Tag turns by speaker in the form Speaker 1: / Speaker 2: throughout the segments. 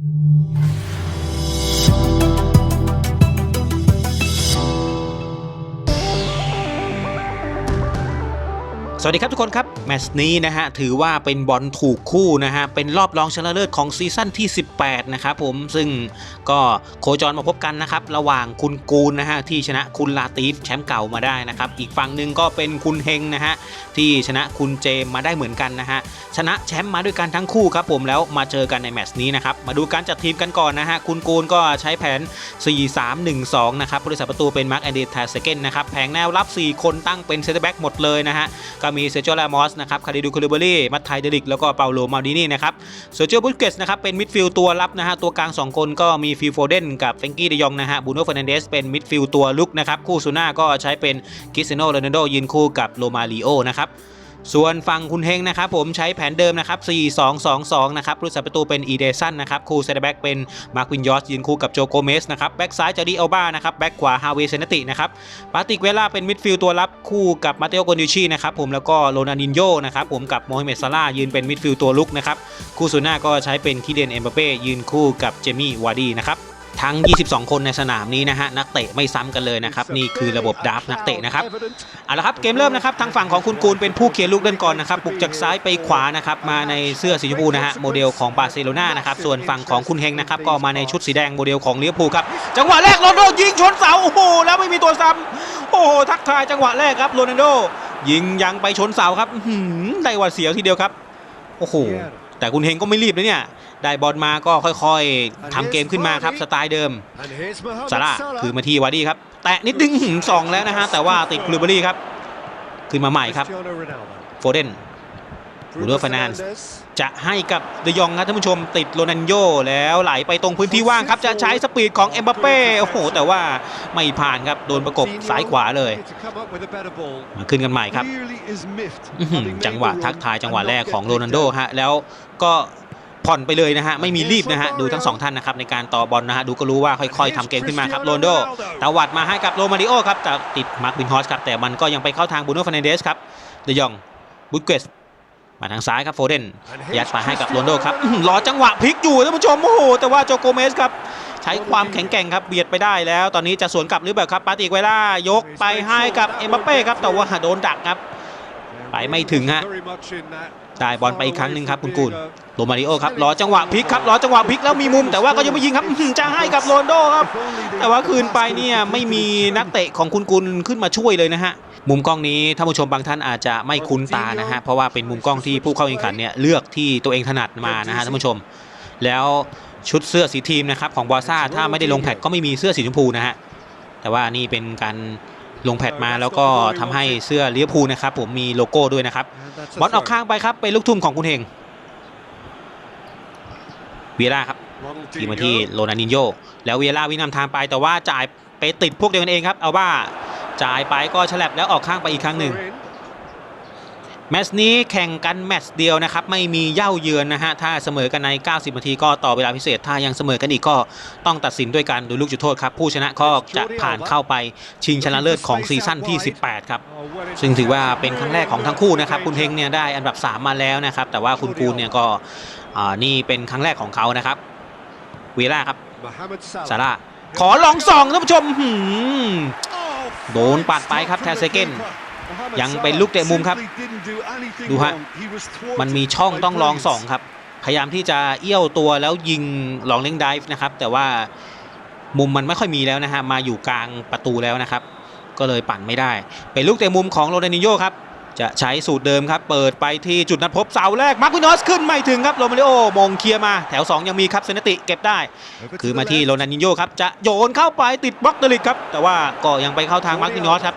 Speaker 1: you. สวัสดีครับทุกคนครับแมตช์นี้นะฮะถือว่าเป็นบอลถูกคู่นะฮะเป็นรอบรองชนะเลิศของซีซั่นที่ 18 นะครับผมซึ่งก็โคจรมาพบกันนะครับระหว่างคุณกูลนะฮะที่ชนะคุณลาตีฟแชมป์เก่ามาได้นะครับอีกฝั่งหนึ่งก็เป็นคุณเฮงนะฮะที่ชนะคุณเจมมาได้เหมือนกันนะฮะชนะแชมป์มาด้วยกันทั้งคู่ครับผมแล้วมาเจอกันในแมตช์นี้นะครับมาดูการจัดทีมกันก่อนนะฮะคุณกูลก็ใช้แผน 4-3-1-2 นะครับผู้รักษาประตูเป็นมาร์กแอนเดทาเซเกนนะครับแผงแนวรับ 4 คนตั้งเป็นเซตแบ็กหมดเลยนะฮะก็มีมีเซอร์โจลามอสนะครับคาริดูคูลิเบอรี่มัตไทเดลิกแล้วก็เปาโลมาดินี่นะครับเซอร์โจบุสเกสนะครับเป็นมิดฟิลด์ตัวรับนะฮะตัวกลาง 2 คนก็มีฟิลโฟเดนกับเฟงกี้เดยองนะฮะบูโน่เฟรนันเดสเป็นมิดฟิลด์ตัวลุกนะครับคู่ซูน่าก็ใช้เป็นคริสเซโนโรนัลโดยืนคู่กับโรมาริโอนะครับ ส่วนฝั่งคุณเฮงนะครับผมใช้แผนเดิมนะครับ4-2-2-2 นะครับผู้รักษาประตูเป็นอีเดซันนะครับคู่เซตแบ็กเป็นมาร์ควินยอสยืนคู่กับโจโกเมสนะครับแบ็กซ้ายจาดีอัลบ้านะครับแบ็กขวาฮาเวเซนตินะครับปาติกเวล่าเป็นมิดฟิลด์ตัวรับคู่กับมาเตโอโกนิชีนะครับผมแล้วก็โรนันินโยนะครับผมกับโมฮัมเหม็ดซาร่าห์ยืนเป็นมิดฟิลด์ตัวลุกนะครับคู่ซูน่าก็ใช้เป็นคิเดนเอ็มบัปเป้ยืนคู่กับเจมี่วาร์ดีนะครับ ทั้ง 22 คนในสนามนี้นะฮะนักเตะไม่ซ้ำกันเลยนะครับนี่คือระบบดราฟต์นักเตะนะครับเอาละครับเกมเริ่มนะครับทางฝั่งของคุณกูลเป็นผู้เคลียร์ลูกเล่นก่อนนะครับบุกจากซ้ายไปขวานะครับมาในเสื้อสีชมพูนะฮะโมเดลของบาร์เซโลนานะครับส่วนฝั่งของคุณเฮงนะครับก็มาในชุดสีแดงโมเดลของลิเวอร์พูลครับจังหวะแรกโรนัลโดยิงชนเสาโอ้โหแล้วไม่มีตัวซ้ำโอ้โหทักทายจังหวะแรกครับโรนัลโดยิงยังไปชนเสาครับอื้อหือได้หวัดเสียวทีเดียวครับโอ้โหแต่คุณเฮงก็ไม่รีบนะเนี่ย ได้บอลมาก็ค่อยๆทำเกมขึ้นมาครับสไตล์เดิมซาร่าคือมาที่วาร์ดี้ครับ แตะนิดนึงหืมสองแล้วนะฮะแต่ว่าติดกลูเบอรี่ครับ ขึ้นมาใหม่ครับโฟเดนบูโน่ Fernandes จะให้กับเดยองครับท่านผู้ชมติดโรนันโยแล้วไหลไปตรงพื้นที่ว่างครับ จะใช้สปีดของเอ็มบัปเป้โอ้โห แต่ว่าไม่ผ่านครับ โดนประกบซ้ายขวาเลย มาขึ้นกันใหม่ครับอื้อหือจังหวะทักทายจังหวะแรกของโรนัลโดฮะแล้วก็ ผ่อนไปเลยนะฮะไม่มีรีบนะฮะดูทั้งสองท่านนะครับในการต่อบอลนะฮะดูก็รู้ว่าค่อยๆทำเกมขึ้นมาครับโรนลโดตวัดมาให้กับโรมาริโอครับแต่ติดมาร์ควินฮอสครับแต่มันก็ยังไปเข้าทางบูโน่ฟ r น a นเดสครับเดยองบุตเกสมาทางซ้ายครับโฟเดนยัดไปให้กับโรนลโดครับอื้อหือรอจังหวะพลิกอยู่ท่านผู้ชมโอ้โหแต่ว่าโจโกเมสครับใช้ความแข็งแกร่งครับเบียดไปได้แล้ว ตอนนี้จะสวนกลับหรือเปล่าครับปาติกเวล่ายกไปให้กับเอ็มบัปเป้ครับแต่ว่าโดนดักครับไปไม่ถึงฮะได้บอลไปอีกครั้งหนึ่งครับคุณกูล โรมาริโอครับรอจังหวะพลิกครับรอจังหวะพลิกแล้วมีมุม แต่ว่าก็ยังไม่ยิงครับจะให้กับโรนโดครับ แต่ว่าคืนไปเนี่ยไม่มีนักเตะของคุณกุลขึ้นมาช่วยเลยนะฮะมุมกล้องนี้ท่านผู้ชมบางท่านอาจจะไม่คุ้นตานะฮะเพราะว่าเป็นมุมกล้องที่ผู้เข้าแข่งขันเนี่ยเลือกที่ตัวเองถนัดมานะฮะท่านผู้ชม แล้วชุดเสื้อสีทีมนะครับของบอซ่าถ้าไม่ได้ลงแพทก็ไม่มีเสื้อสีชมพูนะฮะแต่ว่านี่เป็นการลงแพทมาแล้วก็ทำให้เสื้อลิเวอร์พูนะครับผมมีโลโก้ด้วยนะครับบอลออกข้างไปครับเป็นลูกทุ่มของคุณเฮง เวียร่าครับทีมาที่โรนันินโยแล้วเวียร่าวิ่งนำทางไปแต่ว่าจ่ายไปติดพวกเดียวกันเองครับเอาว่าจ่ายไปก็ฉลับแล้วออกข้างไปอีกครั้งหนึ่งแมตช์นี้แข่งกันแมตช์เดียวนะครับ ไม่มีเย่าเยือนนะฮะ ถ้าเสมอกันใน 90 นาทีก็ต่อเวลาพิเศษ ถ้ายังเสมอกันอีกก็ต้องตัดสินด้วยการดูลูกจุดโทษครับ ผู้ชนะก็จะผ่านเข้าไปชิงชนะเลิศของซีซั่นที่ 18 ครับ ซึ่งถือว่าเป็นครั้งแรกของทั้งคู่นะครับ คุณเฮงเนี่ยได้อันดับ 3 มาแล้วนะครับ แต่ว่าคุณกูลเนี่ยก็ อ่านี่เป็นครั้งแรกของเขานะครับเวล่าครับซาร่าขอลองส่องท่านผู้ชมหืมโดนปัดไปครับแทสเซเกนยังเป็นลูกเตะมุมครับ ดูฮะมันมีช่องต้องลองส่องครับ พยายามที่จะเอี้ยวตัวแล้วยิงลองเล่งไดฟ์นะครับ แต่ว่ามุมมันไม่ค่อยมีแล้วนะฮะมาอยู่กลางประตูแล้วนะครับ ก็เลยปั่นไม่ได้ เป็นลูกเตะมุมของโรนัลดินโญ่ครับ จะใช้สูตรเดิมครับ เปิดไปที่จุดนัดพบเสาแรก มาร์ควินอสขึ้นไม่ถึงครับโรมาริโอมงเคลียร์มา แถว 2 ยังมีครับเซนติเก็บได้ คือมาที่โรนัลดินโญ่ครับ จะโยนเข้าไปติดบล็อกเดลิกครับ แต่ว่าก็ยังไปเข้าทางมาร์ควินอสครับ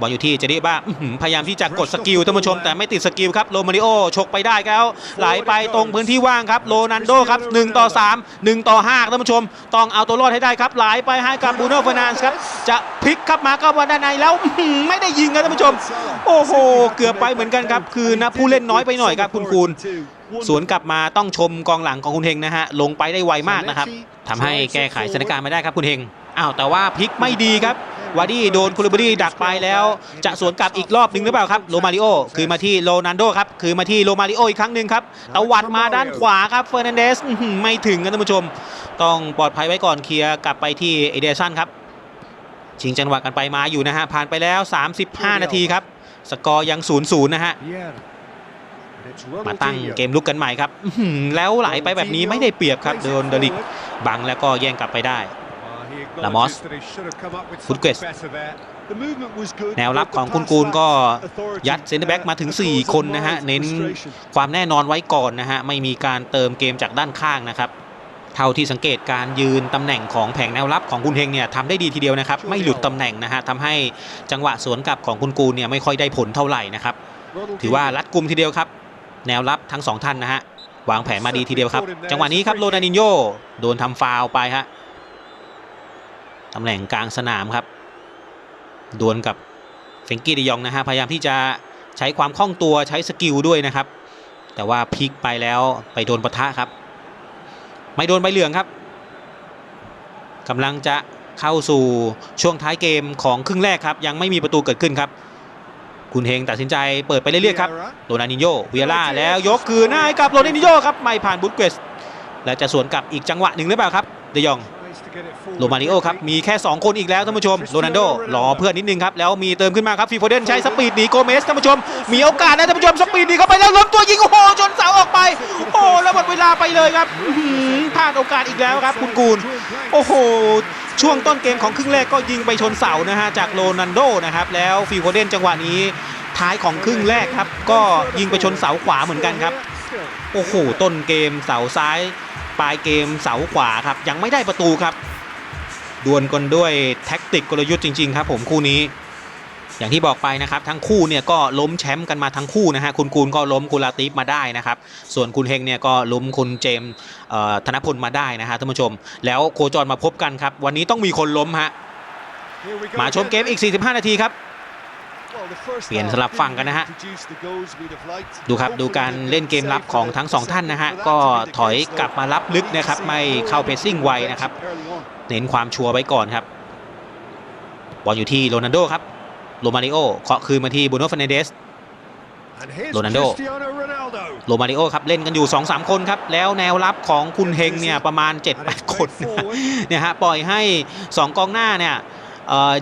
Speaker 1: บอลอยู่ที่เจดีบ้าพยายามที่จะกดสกิลท่านผู้ชม แต่ไม่ติดสกิลครับโรมาริโอฉกไปได้แล้วไหลไปตรงพื้นที่ว่างครับโรนันโดครับ1ต่อ3 1ต่อ5ท่านผู้ชม ต้องเอาตัวรอดให้ได้ครับไหลไปให้กับบูโน่เฟอร์นานส์ครับจะพลิกครับมาก็วันด้านในแล้วไม่ได้ยิงครับท่านผู้ชม โอ้โหเกือบไปเหมือนกันครับ คือนะผู้เล่นน้อยไปหน่อยครับคุณคูณสวนกลับมาต้องชมกองหลังของคุณเฮงนะฮะลงไปได้ไวมากนะครับทำให้แก้ไขสถานการณ์ไม่ได้ครับคุณเฮงอ้าวแต่ว่าพลิกไม่ดีครับ วาดี้โดนคูลิบรีดักไปแล้ว จะสวนกลับอีกรอบหนึ่งหรือเปล่าครับโรมาริโอคือมาที่โรนันโดครับคือมาที่โรมาริโออีกครั้งหนึ่งครับตวัดมาด้านขวาครับเฟอร์นันเดสไม่ถึงครับท่านผู้ชม ต้องปลอดภัยไว้ก่อนเคลียร์กลับไปที่เอเดสันครับชิงจังหวะกันไปมาอยู่นะฮะผ่านไปแล้ว 35 นาทีครับ สกอร์ยัง 0-0 นะฮะมาตั้งเกมลุกกันใหม่ครับแล้วไหลไปแบบนี้ไม่ได้เปรียบครับโดนเดลิกบังแล้วก็แย่งกลับไปได้ ลามอสฟุตเกสแนวรับของคุณกูลก็ยัดเซนเตอร์แบ็กมาถึง 4 คนนะฮะ เน้นความแน่นอนไว้ก่อนนะฮะ ไม่มีการเติมเกมจากด้านข้างนะครับ เท่าที่สังเกตการยืนตำแหน่งของแผงแนวรับของคุณเฮงเนี่ยทำได้ดีทีเดียวนะครับ ไม่หลุดตำแหน่งนะฮะทำให้จังหวะสวนกลับของคุณกูลเนี่ยไม่ค่อยได้ผลเท่าไหร่นะครับ ถือว่ารัดกุมทีเดียวครับ แนวรับทั้งสองท่านนะฮะวางแผนมาดีทีเดียวครับ จังหวะนี้ครับโรนัลดินโญโดนทำฟาวล์ไปฮะ ตำแหน่งกลางสนามครับดวลกับเฟงกี้เดยองนะฮะพยายามที่จะใช้ความคล่องตัวใช้สกิลด้วยนะครับ แต่ว่าพลิกไปแล้วไปโดนปะทะครับ ไม่โดนใบเหลืองครับกำลังจะเข้าสู่ช่วงท้ายเกมของครึ่งแรกครับ ยังไม่มีประตูเกิดขึ้นครับ คุณเฮงตัดสินใจเปิดไปเรื่อยๆครับโรนัลดินโญเวียร่าแล้วยกคืนให้กับโรนัลดินโญครับไม่ผ่านบุสเกสและจะสวนกลับอีกจังหวะหนึ่งหรือเปล่าครับเดยอง โรมาริโอครับ มีแค่ 2 คนอีกแล้วท่านผู้ชมโรนัลโดรอเพื่อนนิดนึงครับ แล้วมีเติมขึ้นมาครับฟีโฟเดนใช้สปีดหนีโกเมสท่านผู้ชม มีโอกาสนะท่านผู้ชมสปีดหนีเข้าไปแล้วล้มตัวยิงโอ้โหชนเสาออกไป โอ้โหแล้วหมดเวลาไปเลยครับอื้อหือพลาดโอกาสอีกแล้วครับ คุณกูลโอ้โหช่วงต้นเกมของครึ่งแรกก็ยิงไปชนเสานะฮะจากโรนัลโดนะครับแล้วฟีโฟเดนจังหวะนี้ท้ายของครึ่งแรกครับ ก็ยิงไปชนเสาขวาเหมือนกันครับ โอ้โห ต้นเกมเสาซ้าย ปลายเกมเสาขวาครับยังไม่ได้ประตูครับดวลกันด้วยแท็กติกกลยุทธ์จริงๆครับผมคู่นี้ อย่างที่บอกไปนะครับทั้งคู่เนี่ยก็ล้มแชมป์กันมาทั้งคู่นะฮะคุณกูลก็ล้มกุลาติฟมาได้นะครับส่วนคุณเฮงเนี่ยก็ล้มคุณเจมส์เอ่อธนพลมาได้นะฮะท่านผู้ชม แล้วโคจรมาพบกันครับวันนี้ต้องมีคนล้มฮะมาชมเกมอีก 45 นาทีครับ เปลี่ยนสลับฝั่งกันนะฮะ ดูครับดูการเล่นเกมรับของทั้งสองท่านนะฮะ ก็ถอยกลับมารับลึกนะครับ ไม่เข้าเพสซิ่งไวนะครับ เน้นความชัวร์ไว้ก่อนครับ บอลอยู่ที่โรนัลโดครับ โรมาริโอเคาะคืนมาที่บูโน่ฟาเนเดส โรนัลโด โรมาริโอครับ เล่นกันอยู่ 2-3 คนครับ แล้วแนวรับของคุณเฮงเนี่ยประมาณ7-8คนนะฮะเนี่ยฮะปล่อยให้ 2 กองหน้าเนี่ยเอ่อ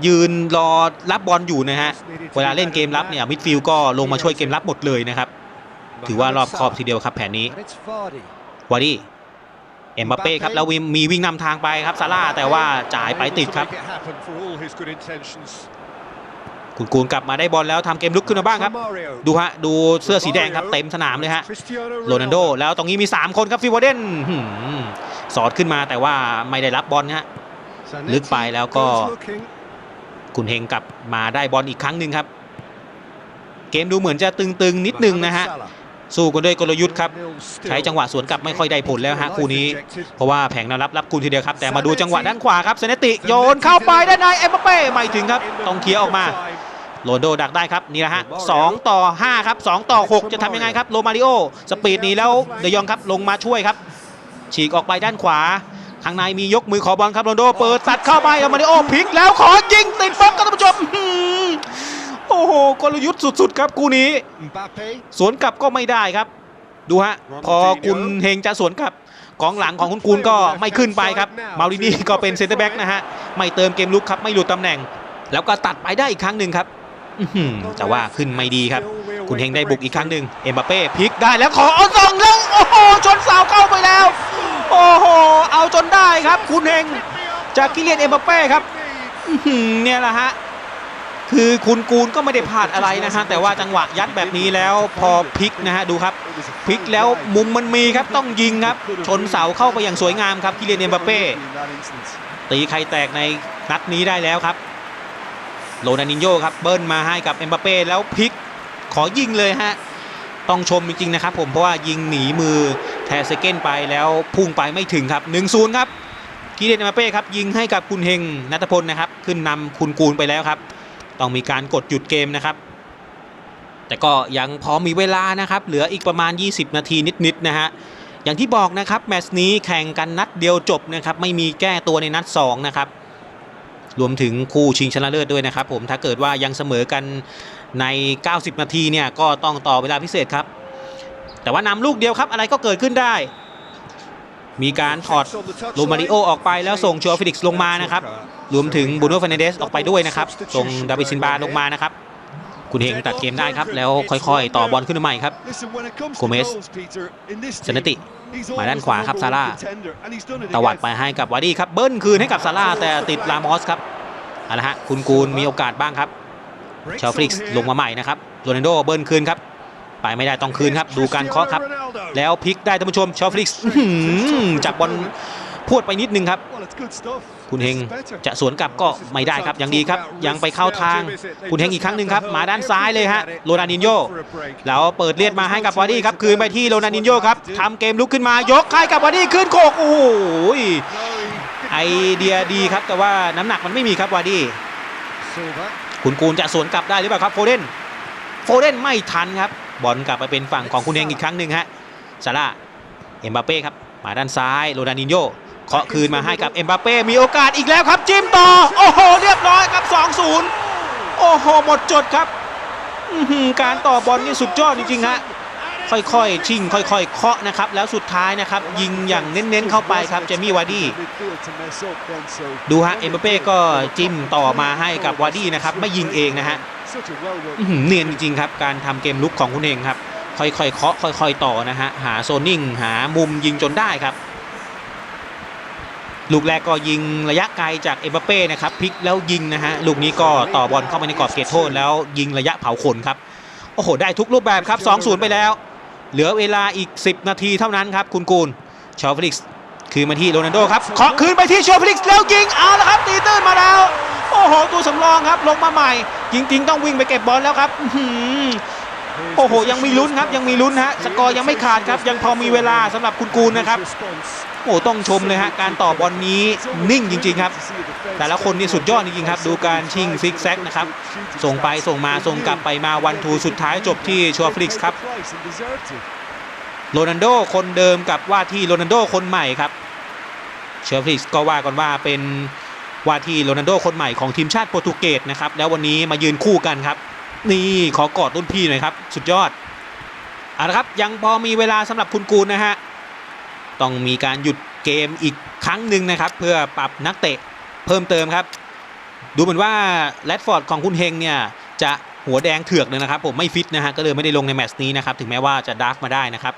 Speaker 1: ยืนรอรับบอลอยู่นะฮะ เวลาเล่นเกมรับเนี่ยมิดฟิลด์ก็ลงมาช่วยเกมรับหมดเลยนะครับ ถือว่ารอบคอบทีเดียวครับแผนนี้วาดี้เอ็มบัปเป้ครับแล้วมีวิ่งนำทางไปครับซาร่าแต่ว่าจ่ายไปติดครับคุณกูลกลับมาได้บอลแล้วทำเกมลุกขึ้นมาบ้างครับ ดูฮะดูเสื้อสีแดงครับเต็มสนามเลยฮะโรนัลโด แล้วตรงนี้มี 3 คนครับฟิวเดนสอดขึ้นมาแต่ว่าไม่ได้รับบอลฮะลึกไปแล้วก็ คุณเฮงกลับมาได้บอลอีกครั้งหนึ่งครับ เกมดูเหมือนจะตึงๆนิดนึงนะฮะสู้กันด้วยกลยุทธ์ครับ ใช้จังหวะสวนกลับไม่ค่อยได้ผลแล้วฮะคู่นี้ เพราะว่าแผงแนวรับรับคุณทีเดียวครับ แต่มาดูจังหวะด้านขวาครับเซเนติโยนเข้าไปด้านในเอ็มบัปเป้ไม่ถึงครับต้องเคลียร์ออกมาโรนลโดดักได้ครับนี่แหละฮะ2ต่อ 5 ครับ 2 ต่อ 6 จะทำยังไงครับ โรมาริโอ สปีดหนีแล้วเดยองครับลงมาช่วยครับ ฉีกออกไปด้านขวา ข้างในมียกมือขอบอลครับโรนโด เปิดตัดเข้าไปโรมาริโอพลิกแล้วขอยิงติดบล็อกครับท่านผู้ชมโอ้โหกลยุทธ์สุดๆ ครับคู่นี้ สวนกลับก็ไม่ได้ครับ ดูฮะ พอคุณเฮงจะสวนกลับกองหลังของคุณกูลก็ไม่ขึ้นไปครับมารินี่ก็เป็นเซนเตอร์แบ็กนะฮะ ไม่เติมเกมลุกครับ ไม่หลุดตำแหน่ง แล้วก็ตัดไปได้อีกครั้งหนึ่งครับแต่ว่าขึ้นไม่ดีครับ คุณเฮงได้บุกอีกครั้งหนึ่งเอ็มบัปเป้พลิกได้แล้วขอเอาส่องแล้วโอ้โหชนเสาเข้าไปแล้ว โอ้โห เอาจนได้ครับ คุณเฮงจากกิเลียนเอ็มบัปเป้ครับเนี่ยแหละฮะ คือคุณกูลก็ไม่ได้พลาดอะไรนะฮะ แต่ว่าจังหวะยัดแบบนี้แล้วพอพลิกนะฮะ ดูครับ พลิกแล้วมุมมันมีครับต้องยิงครับ ชนเสาเข้าไปอย่างสวยงามครับกิเลียนเอ็มบัปเป้ตีไข่แตกในนัดนี้ได้แล้วครับ โรนัลดินโญครับเบิ้ลมาให้กับเอ็มบัปเป้แล้วพลิกขอยิงเลยฮะ ต้องชมจริงๆนะครับผมเพราะว่ายิงหนีมือ แทเซเก้นไปแล้วพุ่งไปไม่ถึงครับ 1-0 ครับกิเลนมบัปเป้ครับยิงให้กับคุณเฮงนัทพลนะครับ ขึ้นนำคุณกูลไปแล้วครับ ต้องมีการกดหยุดเกมนะครับ แต่ก็ยังพอมีเวลานะครับ เหลืออีกประมาณ 20 นาทีนิดๆนะฮะอย่างที่บอกนะครับแมตช์นี้แข่งกันนัดเดียวจบนะครับไม่มีแก้ตัวในนัด2นะครับรวมถึงคู่ชิงชนะเลิศด้วยนะครับ ผมถ้าเกิดว่ายังเสมอกันใน 90 นาทีเนี่ยก็ต้องต่อเวลาพิเศษครับ แต่ว่านำลูกเดียวครับอะไรก็เกิดขึ้นได้ มีการถอดโรมาริโอออกไปแล้วส่งชัวฟิลิกซ์ลงมานะครับ รวมถึงบูโน่ฟ e นเดสออกไปด้วยนะครับ ส่งดาวิดซินบาลงมานะครับ คุณเฮงตัดเกมได้ครับ แล้วค่อยๆ ต่อบอลขึ้นมาใหม่ครับ
Speaker 2: โกเมส
Speaker 1: สนติ
Speaker 2: มาด้านขวาครับซาร่า
Speaker 1: ตวัดไปให้กับวาร์ดี้ครับ เบิ้ลคืนให้กับซาร่าแต่ติดลามอสครับเอาละฮะคุณกูลมีโอกาสบ้างครับชา
Speaker 2: ว
Speaker 1: ฟ
Speaker 2: ฟ
Speaker 1: ลิกซ์ลงมา
Speaker 2: มา
Speaker 1: ใหม่นะครับโรนัลโดเบิ้ลคืนครับ ไปไม่ได้ต้องคืนครับ ดูการเคาะครับ แล้วพลิกได้ท่านผู้ชมชาฟลิกซ์จับบอลพวดไปนิดนึงครับ คุณเฮงจะสวนกลับก็ไม่ได้ครับยังดีครับ ยังไปเข้าทางคุณเฮงอีกครั้งหนึ่งครับ มาด้านซ้ายเลยฮะโรนัลดินโญแล้วเปิดเลียดมาให้กับวาร์ดี้ครับ คืนไปที่โรนัลดินโญครับทำเกมลุกขึ้นมายกให้กับวาร์ดี้ขึ้นโขกโอ้โหไอเดียดีครับ แต่ว่าน้ำหนักมันไม่มีครับวาร์ดี้คุณกูลจะสวนกลับได้หรือเปล่าครับโฟเดนโฟเดนไม่ทันครับ บอลกลับไปเป็นฝั่งของคุณเฮงอีกครั้งหนึ่งฮะซาร่าเอ็มบัปเป้ครับมาด้านซ้ายโรนัลดินโญเคาะคืนมาให้กับเอ็มบัปเป้มีโอกาสอีกแล้วครับจิ้มต่อ โอ้โห เรียบร้อยครับ 2-0 โอ้โห หมดจดครับอื้อหือการต่อบอลนี่สุดยอดจริงๆฮะ ค่อยๆ ชิงค่อยๆ เคาะนะครับ แล้วสุดท้ายนะครับ ยิงอย่างเน้นๆ เข้าไปครับ เจมี่วาร์ดี้ดูฮะ เอ็มบัปเป้ก็จิ้มต่อมาให้กับวาร์ดี้นะครับ ไม่ยิงเองนะฮะเนียนจริงๆครับ การทำเกมลุกของคุณเองครับ ค่อยๆ เคาะ ค่อย ๆ ต่อนะฮะ หาโซนนิ่ง หามุมยิงจนได้ครับ ลูกแรกก็ยิงระยะไกลจากเอ็มบัปเป้นะครับ พลิกแล้วยิงนะฮะ ลูกนี้ก็ต่อบอลเข้าไปในกรอบเขตโทษแล้วยิงระยะเผาขนครับโอ้โห ได้ทุกรูปแบบครับ 2-0 ไปแล้ว เหลือเวลาอีก 10 นาทีเท่านั้นครับคุณกูลชอฟลิกซ์คืนมาที่โรนัลโดครับเคาะคืนไปที่ชอฟลิกซ์แล้วยิงเอาละครับตีตื้นมาแล้ว โอ้โหตัวสำรองครับลงมาใหม่ จริง ๆ ต้องวิ่งไปเก็บบอลแล้วครับ โอ้โห ยังมีลุ้นครับ ยังมีลุ้นฮะ สกอร์ยังไม่ขาดครับ ยังพอมีเวลาสำหรับคุณกูลนะครับ โอ้ต้องชมเลยฮะ การต่อบอลนี้นิ่งจริง ๆ ครับ แต่ละคนนี่สุดยอดจริงๆครับ ดูการชิงซิกแซกนะครับ ส่งไปส่งมา ส่งกลับไปมาวันทูสุดท้ายจบที่ชัวฟลิกส์ครับ โรนัลโดคนเดิมกับว่าที่โรนัลโดคนใหม่ครับเชอร์ฟลิกส์ก็ว่ากันว่าเป็นว่าที่โรนัลโดคนใหม่ของทีมชาติโปรตุเกสนะครับ แล้ววันนี้มายืนคู่กันครับ นี่ขอกอดรุ่นพี่หน่อยครับ สุดยอดเอาละครับยังพอมีเวลาสำหรับคุณกูลนะฮะต้องมีการหยุดเกมอีกครั้งหนึ่งนะครับ เพื่อปรับนักเตะเพิ่มเติมครับ ดูเหมือนว่าแรดฟอร์ดของคุณเฮงเนี่ยจะหัวแดงเถือกเลยนะครับ ผมไม่ฟิตนะฮะก็เลยไม่ได้ลงในแมตช์นี้นะครับถึงแม้ว่าจะดราฟมาได้นะครับ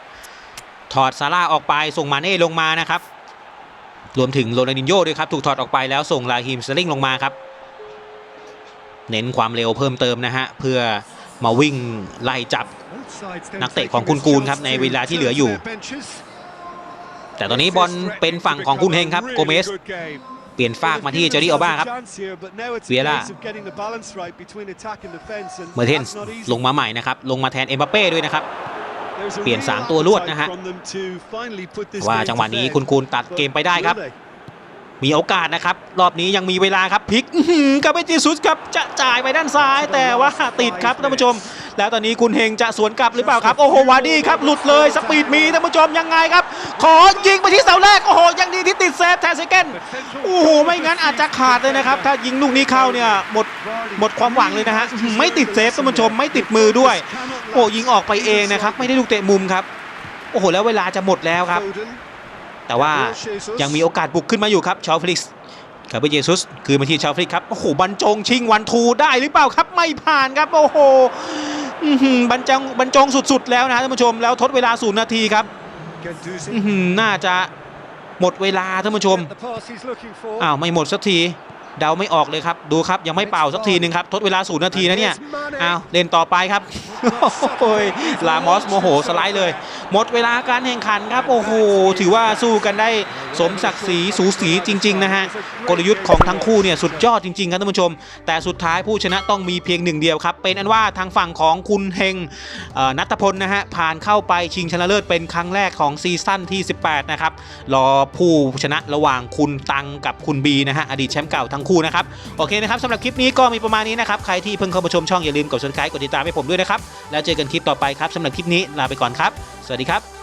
Speaker 1: ถอดซาร่าออกไปส่งมาเน่ลงมานะครับรวมถึงโรนัลดินโญ่ด้วยครับถูกถอดออกไปแล้วส่งลาฮิมสลิงลงมาครับ เน้นความเร็วเพิ่มเติมนะฮะเพื่อมาวิ่งไล่จับ
Speaker 2: นักเตะของคุณกูลครับในเวลาที่เหลืออยู่
Speaker 1: แต่ตอนนี้บอลเป็นฝั่งของคุณเฮงครับโกเมสเปลี่ยนฟากมาที่เจอรี่อัลบ้าครับเวีย
Speaker 2: ย
Speaker 1: ร่าเมอร์เทนส์ลงมาใหม่นะครับลงมาแทนเอ็มบัปเป้ด้วยนะครับ
Speaker 2: เปลี่ยน 3 ตัวรวดนะฮะ
Speaker 1: ว่าจังหวะนี้คุ
Speaker 2: ณณ
Speaker 1: คูณตัดเกมไปได้ครับ มีโอกาสนะครับ รอบนี้ยังมีเวลาครับพลิกอื้อหือกาเบจิซุสครับจะจ่ายไปด้านซ้ายแต่ว่าติดครับท่านผู้ชม แล้วตอนนี้คุณเฮงจะสวนกลับหรือเปล่าครับ โอ้โหวาร์ดี้ครับหลุดเลยสปีดมีท่านผู้ชมยังไงครับ ขอยิงไปที่เสาแรก โอ้โหยังดีที่ติดเซฟแทนเซเกนโอ้โหไม่งั้นอาจจะขาดเลยนะครับ ถ้ายิงลูกนี้เข้าเนี่ยหมดหมดความหวังเลยนะฮะอื้อหือไม่ติดเซฟท่านผู้ชมไม่ติดมือด้วย โอ้ยิงออกไปเองนะครับไม่ได้ลูกเตะมุมครับโอ้โหแล้วเวลาจะหมดแล้วครับ แต่ว่ายังมีโอกาสบุกขึ้นมาอยู่ครับชาวฟลิกส์คาเบเยซุสคือมาที่ชาวฟลิกส์ครับโอ้โหบรรจงชิงวันทูได้หรือเปล่าครับไม่ผ่านครับโอ้โหบรรจงบรรจงสุดๆแล้วนะท่านผู้ชมแล้วทดเวลาศูนย์นาทีครับน่าจะหมดเวลาท่านผู้ชมอ้าวไม่หมดสักที เดาไม่ออกเลยครับ ดูครับยังไม่เป่าสักทีหนึ่งครับทดเวลาศูนย์นาทีนะเนี่ยอ้าวเล่นต่อไปครับโอ้ยลามอสโมโหสไลด์เลย หมดเวลาการแข่งขันครับโอ้โหถือว่าสู้กันได้สมศักดิ์ศรีสูสีจริง ๆ นะฮะกลยุทธ์ของทั้งคู่เนี่ยสุดยอดจริง ๆ ครับท่านผู้ชม แต่สุดท้ายผู้ชนะต้องมีเพียงหนึ่งเดียวครับ เป็นอันว่าทางฝั่งของคุณเฮงเอ่อนัทพลนะฮะผ่านเข้าไปชิงชนะเลิศเป็นครั้งแรกของซีซั่นที่ 18 นะครับรอผู้ชนะระหว่างคุณตังกับคุณบีนะฮะอดีตแชมป์เก่าทั้งคู่นะครับโอเคนะครับสำหรับคลิปนี้ก็มีประมาณนี้นะครับใครที่เพิ่งเข้ามาชมช่องอย่าลืมกด subscribe กดติดตามให้ผมด้วยนะครับแล้วเจอกันคลิปต่อไปครับสำหรับคลิปนี้ลาไปก่อนครับ สวัสดีครับ